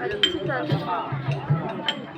把你亲的。时候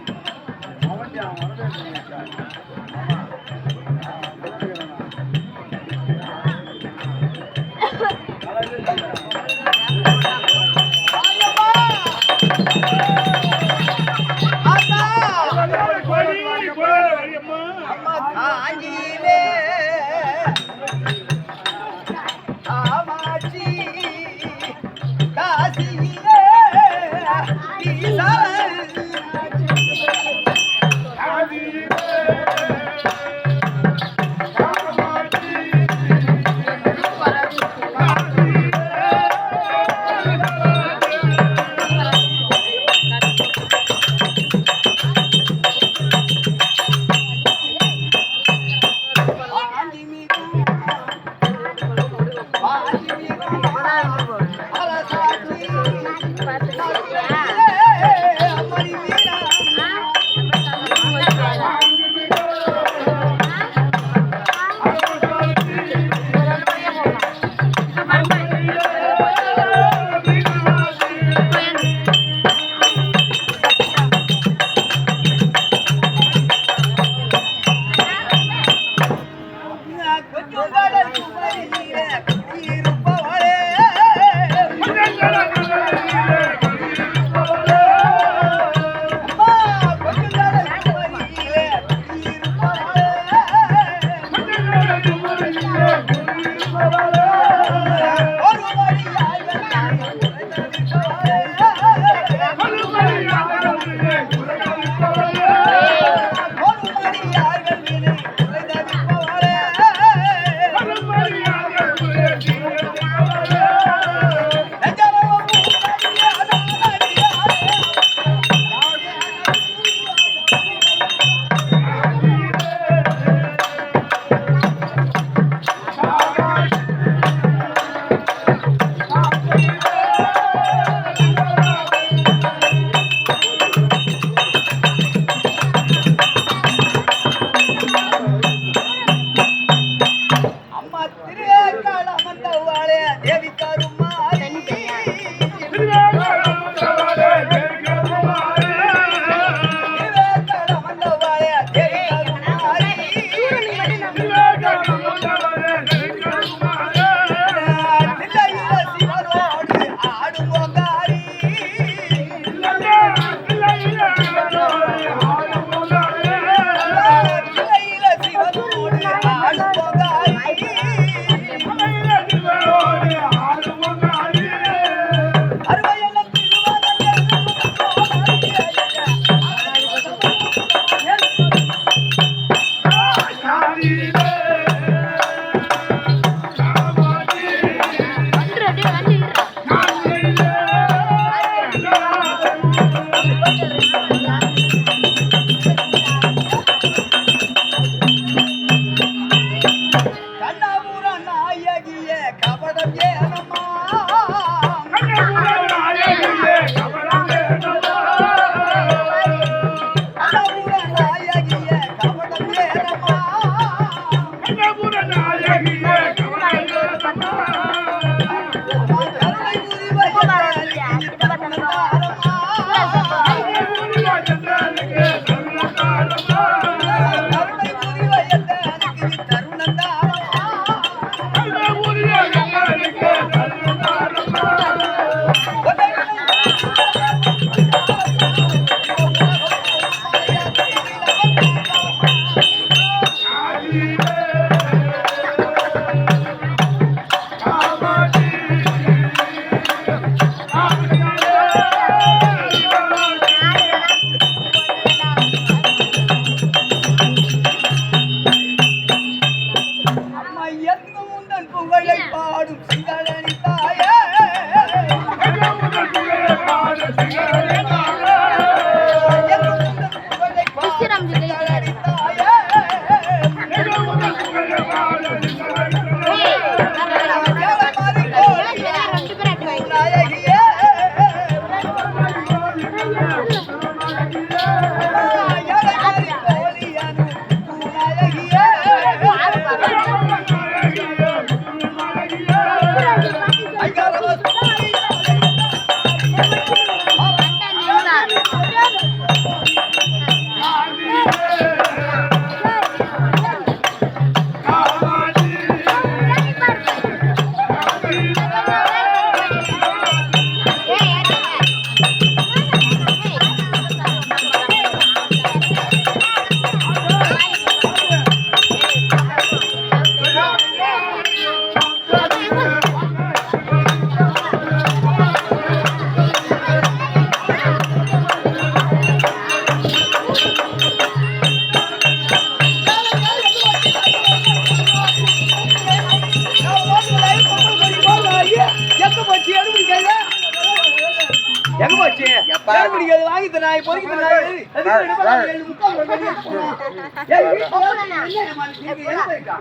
இருக்கா?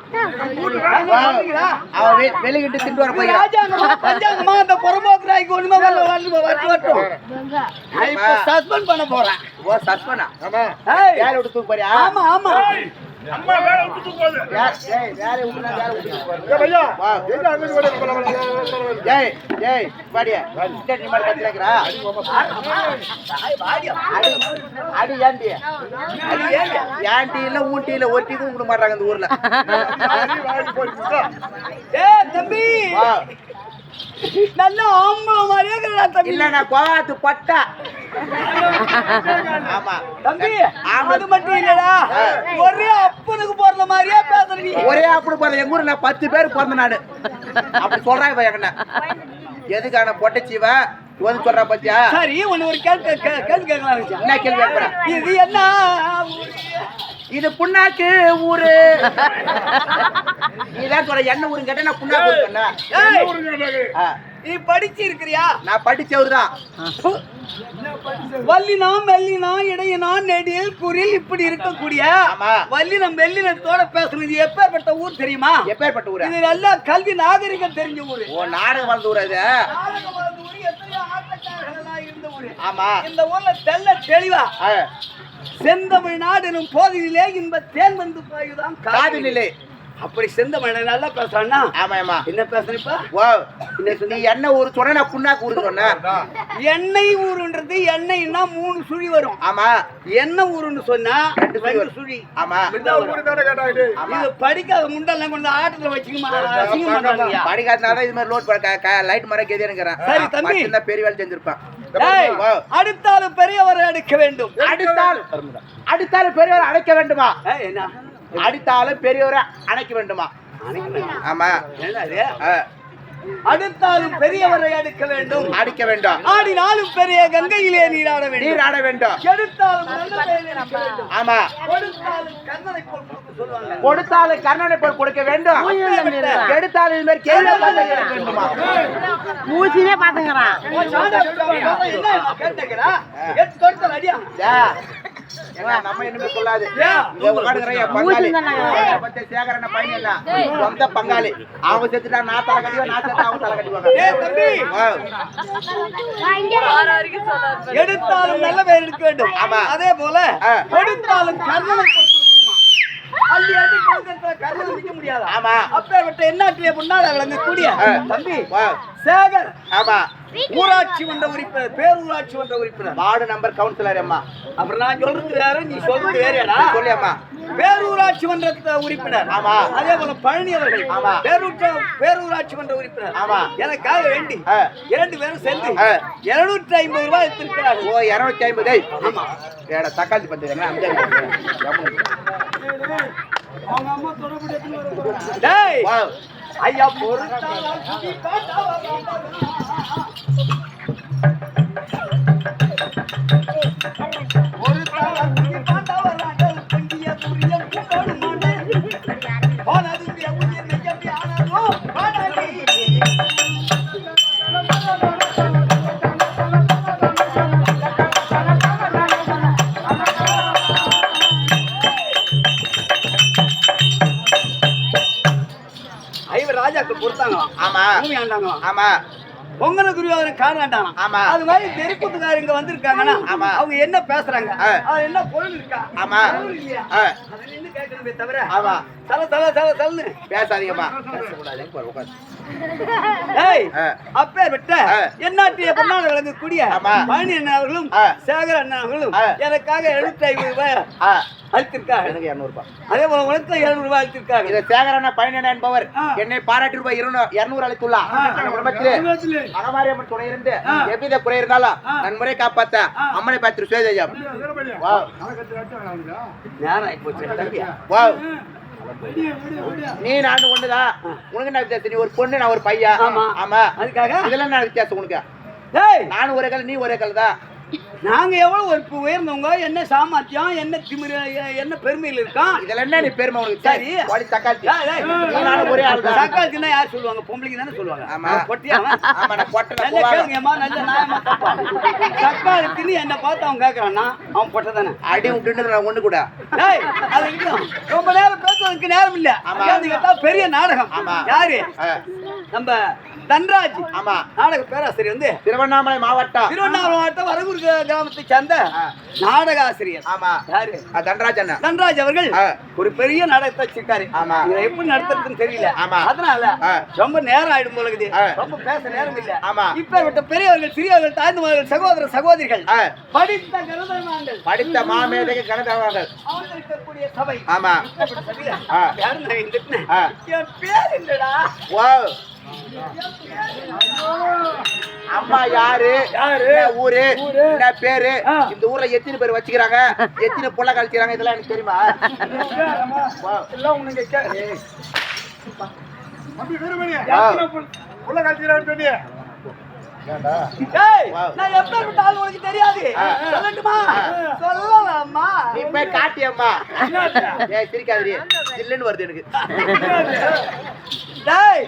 அங்க பாத்தீங்களா? அவன் வெ- வெளியிட்டு வர பஞ்சாங்கமா, அந்த புறம்போக்கு நாய்க்கு ஒண்ணுமே வரல, suspend பண்ண போறேன். ஓ சஸ்பனா ஏய், வேலை விட்டு தூக்கு போறியா? ஆமா, ஆமா. அம்மா வேலை விட்டு போகுது. விட்டுனா வேலை விட்டு பையா அங்க. ஏய் ஏய் பாடிய மாதிரி கத்திரக்கிறா. அடி அடி ஏண்டி? இல்ல ஊட்டி இல்ல ஒட்டி கூட விட மாட்டாங்க இந்த ஊர்ல. வாடி, வாடி போயிட்டு ஏய், தம்பி. வா. நல்ல ஆம்பளை மாதிரியே இருக்கிறடா தம்பி. இல்ல நான் கோவாத்து பட்டா. அது மட்டும் இல்லடா. ஒரே அப்பனுக்கு பிறந்த மாதிரியே பேசுற நீ. ஒரே அப்படி போறது எங்க ஊர்ல நான் பத்து பேர் பிறந்த நாடு அப்படி இப்ப எங்கண்ணா. எதுக்கான பொட்டச்சிவ வந்து சொல்றா பத்தியா? சரி ஒரு கேள்வி கேள்வி கேட்கலாம். என்ன கேள்வி கேட்கிறேன் இது என்ன இது புண்ணாக்கு ஊரு. நீதான் சொல்ற. என்ன ஊருன்னு கேட்டா நான் புண்ணாக்கு ஊரு நீ படிச்சு இருக்கிறியா நான் படிச்சவர் தான் வல்லினம் மெல்லினம் இடையினம் நெடில் குரில் இப்படி இருக்கக்கூடிய. வல்லினம் மெல்லினத்தோட பேசுனது எப்பேற்பட்ட ஊர் தெரியுமா? எப்பேற்பட்ட ஊரு? இது நல்ல கல்வி நாகரிகம் தெரிஞ்ச ஊரு. ஓ நாடகம் வளர்ந்த ஊர் அது. ஆமா. இந்த ஊர்ல தெள்ள தெளிவா செந்தமிழ் நாடு எனும் போதிலே இன்ப தேன் வந்து பாயுதான் காது அப்படி செந்தமிழ் நல்லா பேசுறான்னா ஆமா ஆமா. என்ன பேசுறப்ப ஓ நீ என்ன ஊரு சொன்ன நான் புண்ணாக்கு ஊரு சொன்னேன். எண்ணெய் ஊருன்றது எண்ணெய்னா மூணு சுழி வரும். ஆமா. எண்ணெய் ஊருன்னு சொன்னா ரெண்டு சுழி ஆமா. இது? படிக்காத முண்டெல்லாம் கொண்டு ஆட்டத்துல வச்சுக்கமா. படிக்காதனால இது மாதிரி லோட் பண்ண லைட் மரம் கேதியானுங்கிறேன் சரி, தம்பி. சின்ன பெரிய வேலை செஞ்சிருப்பான். வா. அடுத்தாலும் பெரியவரை எடுக்க வேண்டும். அடித்தால் அடித்தாலும் பெரியவரை அணைக்க வேண்டுமா? என்ன? அடித்தாலும் பெரியவரை அணைக்க வேண்டுமா? ஆமா. என்னது? அடுத்தாலும் பெரியவரை எடுக்க வேண்டும். அடிக்க வேண்டும். ஆடினாலும் பெரிய கங்கையிலே நீராட வேண்டும். நீர் ஆட வேண்டும். எடுத்தாலும் ஆமா. கொடுத்தாலும் கண்ணனை போல் கொடுக்க சொல்லுவாங்க. கொடுத்தாலும் கர்ணனை போல் கொடுக்க வேண்டும். கெடுத்தாலும் இது மாதிரி கேள்வி வேண்டுமா? மூச்சினே பாத்துங்கிறான் நம்ம இனிமே சொல்லாது. சேகரன பையன் இல்ல சொந்த பங்காளி. அவன் செத்துட்டா நான் தலை கட்டிவா நான் செத்தா அவன் தலை கட்டிவாங்க ஏய் தம்பி. வா. எடுத்தாலும் நல்ல பெயர் எடுக்க வேண்டும். ஆமா. அதே போல. கொடுத்தாலும் கர்ணனை அள்ளி அள்ளி கொடுக்கறதுல கர்ணனை நிக்க முடியாதா? ஆமா. அப்பேற்பட்ட எண்ணாட்டிலே முன்னாடி விளங்கக்கூடிய ஆ. தம்பி வா. சேகர். ஆமா. ஊராட்சி மன்ற உறுப்பினர் பேரூராட்சி மன்ற உறுப்பினர். வார்டு நம்பர் கவுன்சிலர் அம்மா. அப்புறம் நான் சொல்றது வேற நீ சொல்றது வேறடா. சொல்லி அம்மா. பேரூராட்சி மன்ற உறுப்பினர். ஆமா. அதே போல பழனி அவர்கள். ஆமா. பேரூற்ற பேரூராட்சி மன்ற உறுப்பினர். ஆமா. எனக்காக வேண்டி. இரண்டு பேரும் சேர்ந்து. இருநூற்றி ஐம்பது ரூபாய் எடுத்திருக்கிறார்கள். ஓ இருநூத்தி ஐம்பது ஏடா தக்காளி பத்து டேய் வா ஐயா பொறுத்தாளா ராஜாக்கள் பொறுத்தாங்களாம். ஆமா. ஆமா. பொங்கல துரியோதன காரணாண்டானா ஆமா. அது மாதிரி தெருக்கூத்துக்காரங்க இங்க வந்திருக்காங்கன்னா ஆமா. அவங்க என்ன பேசுறாங்க? என்ன பொருள் இருக்கா? ஆமா. இல்லையா? கேட்கணுமே தவிர ஆமா. தல தல தல விட்ட ஆ. என்னாட்டிய ஆமா. பழனி அண்ணா அவர்களும். சேகர் அண்ணா அவர்களும். எனக்காக எழுநூத்தி ஐம்பது ரூபாய் அளித்திருக்காங்க எனக்கு இரநூறுபா. அதே போல உனக்கு எழுநூறு ரூபாய் அளித்திருக்காங்க இதை பயணன என்பவர் ஆ. என்னை பாராட்டி ரூபாய் இருநூறு அளித்துள்ளார். குடும்பத்திலே துணை இருந்து எவ்வித குறை இருந்தாலும் நன்முறை காப்பாத்த அம்மனை பார்த்து தம்பியா? வா. நீ நான் ஒண்ணுதான் உனக்கு என்ன வித்தியாசம்? நீ ஒரு பொண்ணு நான் ஒரு பையன். ஆமா. ஆமா. அதுக்காக? இதெல்லாம் என்ன வித்தியாசம் உனக்கு? நானும் ஒரே கல் நீ ஒரே கல் தான் நாங்க எவ்வளவு ஒரு உயர்ந்தவங்க என்ன சாமர்த்தியம் என்ன திமிரு என்ன பெருமையில் இருக்கோம்? இதுல என்ன நீ பெருமை உனக்கு? சரி. வாடி தக்காளி. ஒரே ஆள். சக்காத்துக்குன்னா யார் சொல்லுவாங்க? பொம்பளைக்கு தானே சொல்லுவாங்க. ஆமா. அவன் பொட்டியா? அவன்? ஆமா நான் பொட்டை நல்ல கேளுங்கம்மா நல்ல நியாயமா தப்பா சக்காத்துக்குன்னு என்ன பார்த்து அவன் கேட்கறான்னா அவன் பொட்டை தானே. அடி விட்டுட்டு நான் ஒண்ணு கூட. டேய், அது இருக்கட்டும். ரொம்ப நேரம் பேசுறதுக்கு நேரம் இல்ல. கேட்டா பெரிய நாடகம். ஆமா. யாரு? நம்ம தன்ராஜ். ஆமா. நாடக பேராசிரியர் வந்து திருவண்ணாமலை மாவட்டம். திருவண்ணாமலை மாவட்டம் வரகூர் கிரா- கிராமத்தை சேர்ந்த நாடக ஆசிரியர் ஆமா. யாரு? ஆ, தண்டராஜ் அண்ணன் தன்ராஜ் அவர்கள். ஒரு பெரிய நாடகத்தை வச்சிருக்காரு. ஆமா. இதை எப்படி நடத்துறதுன்னு தெரியல. ஆமா. அதனால. ரொம்ப நேரம் ஆயிடும் போல இருக்குது. ரொம்ப பேச நேரம் இல்ல. ஆமா. இப்பேற்பட்ட பெரியவர்கள் சிறியவர்கள் தாய்ந்தவர்கள் சகோதர சகோதரிகள் படித்த கருதமான்கள் படித்த மாமேதைக்கு கணக்காவார்கள் அமர்ந்திருக்கக்கூடிய சபை. ஆமா. பேர் என்னடா வாவ் அம்மா யாரு? யாரு? ஊரு? என்ன பேரு. இந்த ஊர்ல எத்தனை பேர் வச்சுக்கிறாங்க? எத்தனை புள்ள கழிச்சுக்கிறாங்க? இதெல்லாம் எனக்கு தெரியுமா. எல்லாம் உனக்கு நான் எப்பேற்பட்ட ஆள் உனக்கு தெரியாது. சொல்லட்டுமா? சொல்லலாமா? நீ போய் காட்டியம்மா. ஏய் ஜில்லுன்னு வருது எனக்கு. டேய்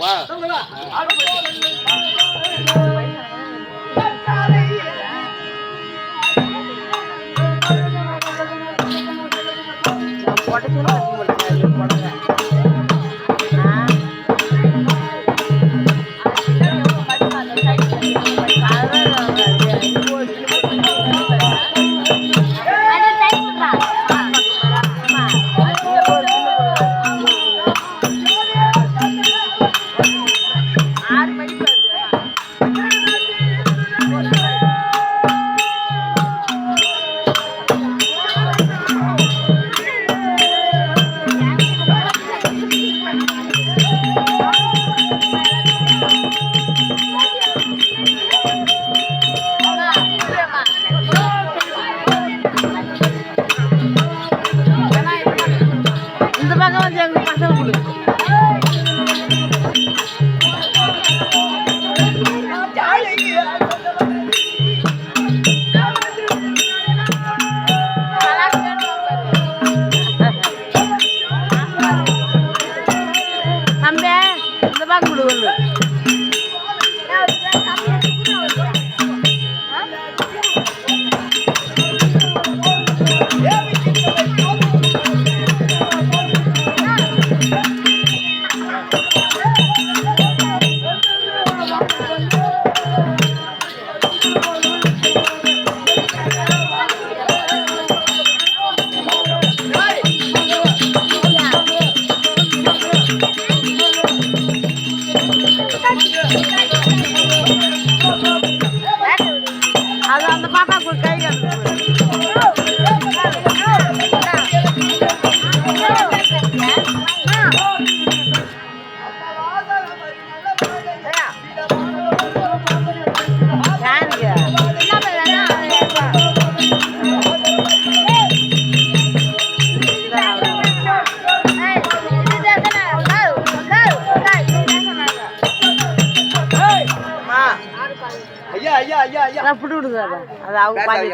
புட்டு விடுது அது அது அவங்க பாதி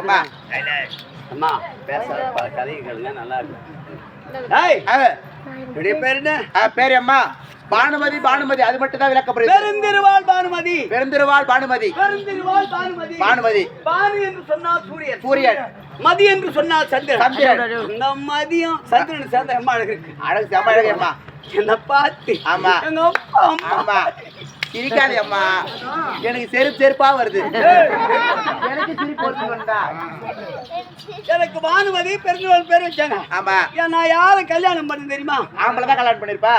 அம்மா பேசாத பல கதையை கேளுங்க நல்லா இருக்கும். ஏய் ஆ, என்னுடைய பேர் என்ன? ஆ, பேரு அம்மா. பானுமதி பானுமதி. அது மட்டும் தான் விளக்கப்படுது. பெருந்திருவாள் பானுமதி. பெருந்திருவாள் பானுமதி. பெருந்திருவாள் பானுமதி. பானுமதி. பானு என்று சொன்னால் சூரியன். சூரியன். மதி என்று சொன்னால் சந்திரன். சந்திரன். அந்த மதியம் சந்திரன் சேர்ந்த அம்மா அழகு இருக்கு. அழகு செம்ம அழகு அம்மா. என்ன பார்த்து ஆமா. எங்க அப்பா அம்மா. ஆமா. சிரிக்காதே அம்மா எனக்கு செருப்பு செருப்பா வருது. எனக்கு சிரிப்பு வருது வந்தா. எனக்கு பானுமதி பெருந்திருவாள் பேர் வச்சாங்க. ஆமா. நான் யாரை கல்யாணம் பண்ண தெரியுமா? ஆம்பளை தான் கல்யாணம் பண்ணிருப்பா.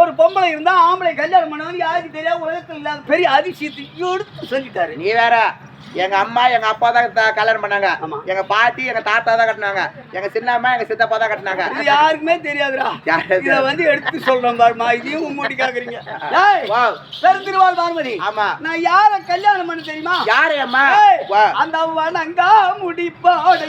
ஒரு பொம்பளை இருந்தா ஆம்பளை கல்யாணம் பண்ணவங்க யாருக்கு தெரியாது? உலகத்தில் இல்லாத பெரிய அதிசயத்தை எடுத்து சொல்லிட்டாரு. நீ வேற எங்க அம்மா எங்க அப்பா தான் கல்யாணம் பண்ணாங்க. எங்க பாட்டி எங்க தாத்தா தான் கட்டினாங்க. எங்க சின்ன அம்மா எங்க சித்தப்பா தான் கட்டினாங்க. இது யாருக்குமே தெரியாதுடா. இத வந்து எடுத்து சொல்றோம் பாருமா இதையும் உம்மூட்டி கேக்குறீங்க. பெருந்திருவாள் பானுமதி ஆமா. நான் யார கல்யாணம் பண்ண தெரியுமா? யாரு அம்மா? அந்த வணங்கா முடிப்பாடு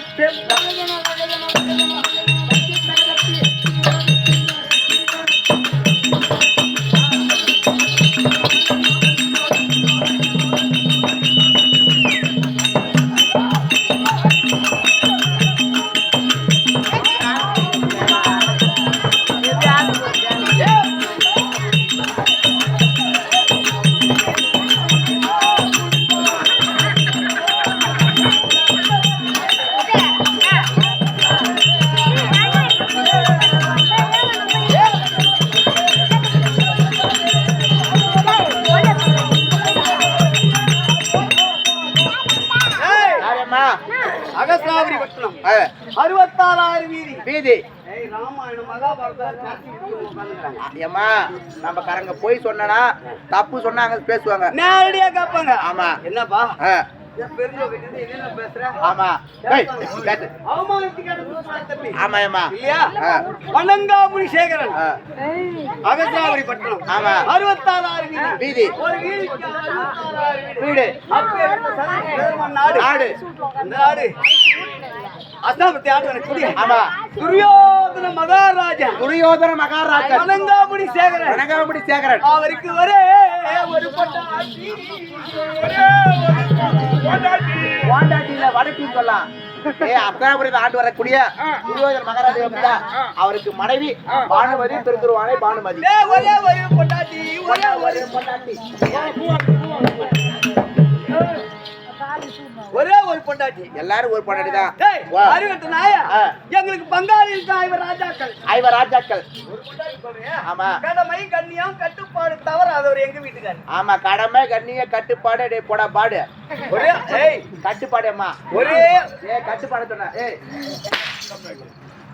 ஏம்மா நம்ம கரங்க போய் சொன்னா தப்பு சொன்னாங்க பேசுவாங்க. நேரடியா கேட்பாங்க ஆமா. என்னப்பா? ஆ, என் பெருந்தோக்கு கிட்ட என்னென்ன பேசுற? ஆமா. ஏய், கேட்டு. அவமானத்துக்கு அடுத்து தம்பி. ஆமா ஏம்மா. இல்லையா? ஆ. வணங்காபுரி சேகரன். ஆ, அகஸ்தாபுரி பட்டணம் ஆமா. அறுபத்தாறாயிரம் வீதி. ஒரு வீடு. நாடு. நாடு. ஆண்டு எனக்கு புரிய ஆமா. துரியோதன மகாராஜா. துரியோதன மகாராஜன் வணங்காபுரி சேகரன். வணங்காமுடி சேகரன். அவருக்கு ஒரே ஒரு பொட்டாட்டி வாண்டாட்டியில வடக்கு சொல்லலாம் ஏ அர்த்தாபுரத்தில் ஆண்டு வரக்கூடிய துரியோதன மகாராஜா வந்தா, அவருக்கு மனைவி பானுமதி திருத்துருவானை பானுமதி. ஒரே ஒரு ஒரே ஒரு ஒரே ஒரு பொண்டாட்டி. எல்லாரும் ஒரு பொண்டாட்டி தான். அறிவட்ட நாயா. எங்களுக்கு பங்காளி இவர் ராஜாக்கள். ஐவ ராஜாக்கள். ஒரு ஆமா. கடமை கண்ணியம் கட்டுப்பாடு தவறாதவர் எங்க வீட்டுக்காரு. ஆமா கடமை கண்ணிய கட்டுப்பாடு டே போடா பாடு. ஒரே ஏய். கட்டுப்பாடு அம்மா. ஒரே. ஏ கட்டுப்பாடு சொன்ன ஏய்.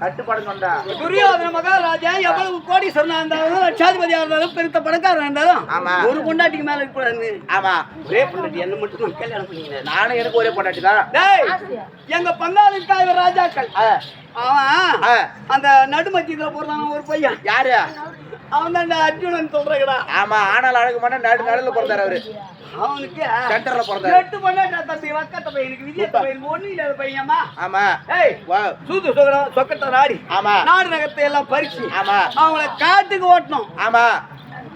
கட்டுப்பாடு சொன்னா துரியோதன மகாராஜா எவ்வளவு கோடீஸ்வரனா இருந்தாலும் லட்சாதிபதியா இருந்தாலும் பெருத்த பணக்காரனா இருந்தாலும் ஆமா. ஒரு பொண்டாட்டிக்கு மேல இருக்கக்கூடாது ஆமா. ஒரே பொண்டாட்டி என்ன மட்டும் கல்யாணம் பண்ணிக்கிறேன் நானும் எனக்கு ஒரே பொண்டாட்டி தான் டேய் எங்க இவர் ராஜாக்கள் அவன் அந்த நடுமத்தியத்துல போறான் ஒரு பையன். யாரு? அவன் தான் அர்ஜுனன் சொல்றா ஆமா ஆனால் அழகு மாட்டா நடு நடுல பிறந்தாரு அவரு. அவனுக்கு சென்டர்ல பிறந்தாரு. எட்டு பொண்டாட்டா தம்பி? வக்கத்த பையனுக்கு விஜயத்த பையனுக்கு ஒண்ணு இல்லாத பையன்மா. ஆமா. ஏய் வா. சூது சொகடம் சொக்கட்ட நாடி. ஆமா. நாடு நகரத்தை எல்லாம் பறிச்சு ஆமா. அவங்கள காட்டுக்கு ஓட்டணும். ஆமா.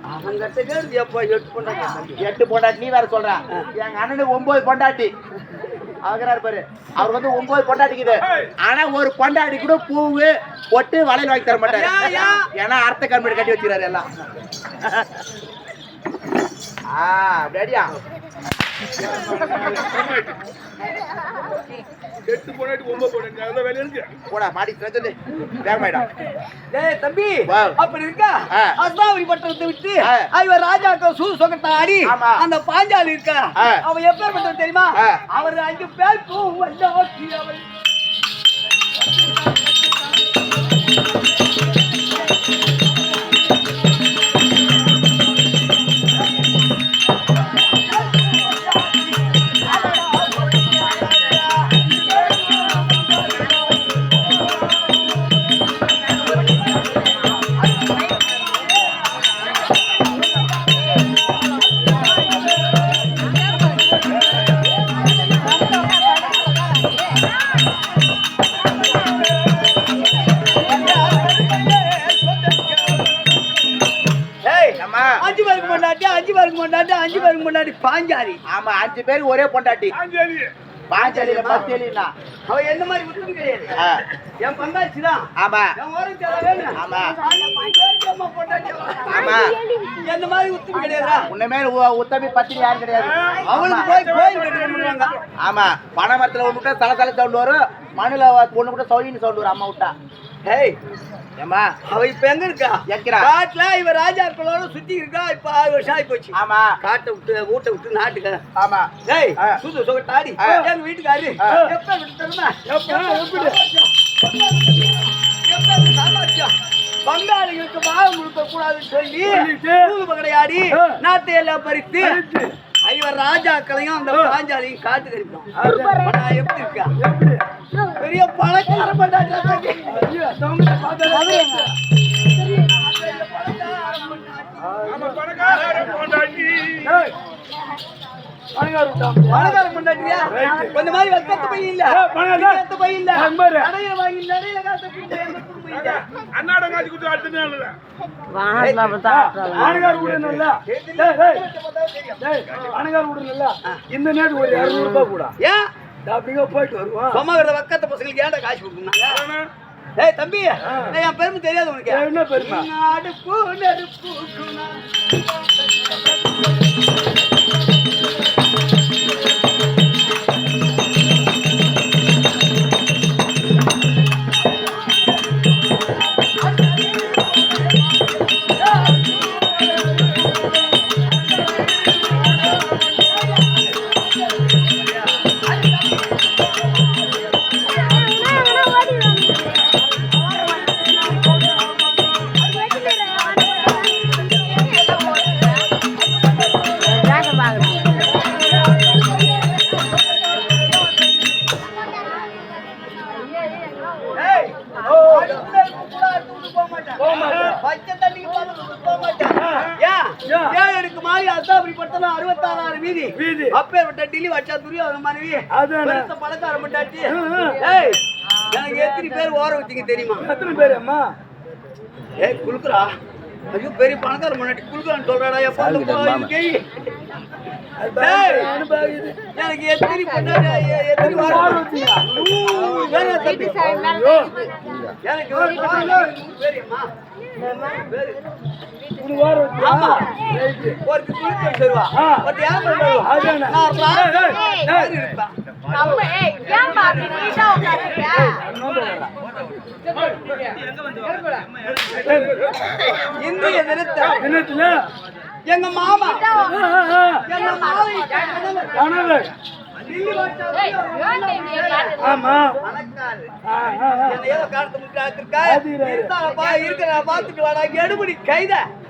அவங்கிட்ட கேட்டு எப்போ எட்டு பொண்டாட்டா எட்டு பொண்டாட்டி நீ வேற சொல்ற. எங்க அண்ணனுக்கு ஒன்பது பொண்டாட்டி. அவங்கிறாரு பாரு. அவர் வந்து ஒன்பது பொண்டாட்டிக்குது. ஆனா ஒரு பொண்டாட்டி கூட பூவு பொட்டு வளையல் வாங்கி தர மாட்டாரு. ஏன், ஏன்? ஏன்னா அர்த்த கண்படி கட்டி வச்சுக்கிறாரு எல்லாம். ஆ ரெடியா எட்டு பொண்ணாட்டி ஒன்பது பொண்ணாட்டி அதான் வேலை இருக்கு போடா மாடி சொல்லு வேகமாயிடா டேய் தம்பி. அப்படி இருக்கா ஆ. அஸ்தாபுரி பட்டணத்தை விட்டு ஆ. இவர் ராஜாக்கள் சூ ஆமா. அந்த பாஞ்சாலி இருக்கா. அவன் எப்பேற்பட்டது தெரியுமா ஆ. அவர் அஞ்சு பேருக்கும் வந்தாக்கி அவள் அஞ்சு பேருக்கு கொண்டாட்டி பாஞ்சாலி. ஆமா அஞ்சு பேர் ஒரே பொண்டாட்டி. ஆஞ்சேரி பாஞ்சாலியில பத்தேலினா அவ என்ன மாதிரி உத்தமி கிடையாது. என் பங்காச்சி தான் ஆமா. என் ஓரம் வேணும். ஆமா. பேருக்கு. ஆமா. என்ன மாதிரி உத்தமி கிடையாதா? உன்னை உத்தமி பத்தினி யாரும் கிடையாது. அவளுக்கு போய் கோயில் கட்டி பண்ணுவாங்க ஆமா. பனை மரத்துல ஒண்ணு விட்டா தலை தலை சவுண்ட் வரும். மண்ணுல ஒண்ணு விட்டா சௌலின்னு சவுண்ட் வரும். அம்மா விட்டா. ஏய் ஏம்மா அவ இப்ப எங்க இருக்கா? எக்கிறா காட்டுல இவ ராஜாக்களோட சுத்தி இருக்கா இப்ப ஆறு வருஷம் ஆகி போச்சு ஆமா. காட்டை விட்டு வீட்டை விட்டு நாட்டுக்கு. ஆமா. ஏய் ஆ. சுது சொகட்டாடி. எங்க வீட்டுக்காரு. எப்ப விட்டு தருமா எப்படி எப்படி சாமர்த்தியம் பங்காளிகளுக்கு பாகம் கொடுக்க கூடாதுன்னு சொல்லி பகடையாடி நாட்டை எல்லாம் பறித்து ஐவர் ராஜாக்களையும் அந்த பாஞ்சாலையும் காட்டு கறிப்போம் எப்படி இருக்கா? பெரிய பணக்கார பண்டாட்டி ஆமா பணக்கார பொண்டாட்டி பணக்கார பொண்டாட்டியா கொஞ்ச மாதிரி வெக்கத்து பையன் இல்ல. வெக்கத்து பையன் இல்ல. நடையில வாங்கி நடையில காத்த அண்ணாட காட்சி கொடுத்து அடுத்த நாள் வாங்கலாம் பார்த்தா ஆனகார் நல்லா நல்லா இந்த நேரம் ஒரு இரநூறு ரூபாய் கூட. ஏன் அப்படிங்க போயிட்டு வருவோம் சும்மா இருக்கிற வக்கத்த பசங்களுக்கு ஏன்டா காசு கொடுக்குறாங்க ஏய் தம்பி என் பெருமை தெரியாது உனக்கு. என்ன பெருமை? நடுப்பு நடுப்பு பெருத்த ஆ, ஆ. ஏய் எனக்கு எத்தனை பேர் ஓர வச்சீங்க தெரியுமா? எத்தனை பேர் அம்மா? ஏய் குளுக்குறா ஐயோ பெரிய பணக்கார முன்னாடி குளுக்குறான்னு சொல்றாடா எப்ப. எனக்கு எத்தனை எத்தனை வாரம் தம்பி? எனக்கு. ஒரு குளிக்க. ஒரு. நான் இருப்பேன் நம்ம ஏய் ஏன் பாத்து நீட்டா உட்கார்ந்திருக்க? இந்திய தினத்தை என்னத்துல? எங்க மாமா. எங்க மாவை கனவு. ஆமா. என்ன ஏதோ காலத்து அதிரே. இருந்தாப்பா இருக்கிற பாத்துட்டு வாடா. எடுபடி கைத.